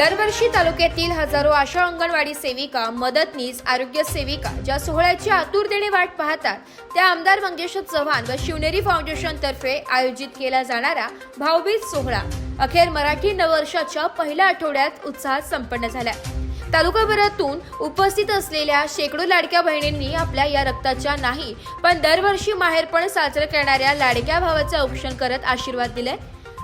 दरवर्षी तालुक्यातील हजारो आशा अंगणवाडी सेविका मदतनीस आरोग्य सेविका ज्या सोहळ्याची आतुरतेने वाट पाहतात त्या आमदार मंगेश चव्हाण व शिवनेरी फाउंडेशन तर्फे आयोजित केला जाणारा भाऊबीज सोहळा. अखेर मराठी नववर्षाच्या पहिल्या आठवड्यात उत्साहात संपन्न झाला. तालुकाभरातून उपस्थित असलेल्या शेकडो लाडक्या बहिणींनी आपल्या या रक्ताच्या नाही पण दरवर्षी माहेरपण साजरं करणाऱ्या लाडक्या भावाचं औक्षण करत आशीर्वाद दिले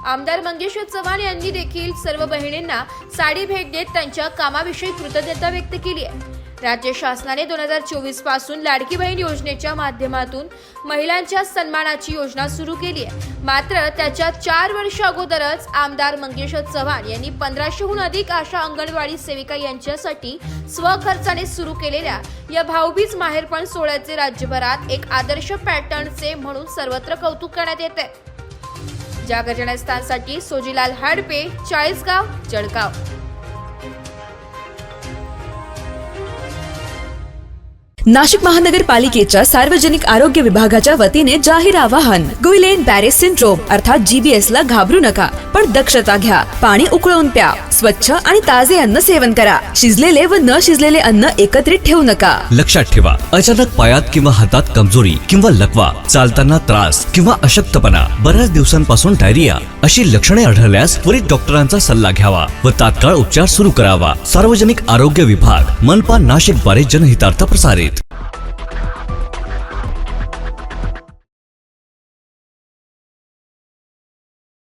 आमदार मंगेश चव्हाण यांनी देखील सर्व बहिणींना साडी भेट देत त्यांच्या कामाविषयी कृतज्ञता व्यक्त केली आहे. राज्य शासनाने दोन हजार चोवीसपासून लाडकी बहीण योजनेच्या माध्यमातून महिलांच्या सन्मानाची योजना सुरू केली आहे. मात्र त्याच्या चार वर्ष अगोदरच आमदार मंगेश चव्हाण यांनी पंधराशेहून अधिक आशा अंगणवाडी सेविका यांच्यासाठी स्वखर्चाने सुरू केलेल्या या भाऊबीज माहेरपण सोहळ्याचे राज्यभरात एक आदर्श पॅटर्नचे म्हणून सर्वत्र कौतुक करण्यात येत आहे. जागर जनस्थानसाठी सोजीलाल हाडपे चाळीसगाव जळगाव. नाशिक महानगरपालिकेच्या सार्वजनिक आरोग्य विभागाच्या वतीने जाहीर आवाहन. गुइलेन बॅरेस सिंड्रोम अर्थात जीबीएस ला घाबरू नका पण दक्षता घ्या पाणी उकळून प्या. स्वच्छ आणि ताजे अन्न सेवन करा. शिजलेले व न शिजलेले अन्न एकत्रित ठेवू नका. लक्षात ठेवा अचानक पायात किंवा हातात कमजोरी किंवा लकवा चालताना त्रास किंवा अशक्तपणा बऱ्याच दिवसांपासून डायरिया अशी लक्षणे आढळल्यास त्वरित डॉक्टरांचा सल्ला घ्यावा व तात्काळ उपचार सुरू करावा. सार्वजनिक आरोग्य विभाग मनपा नाशिकद्वारे जनहितार्थ प्रसारित.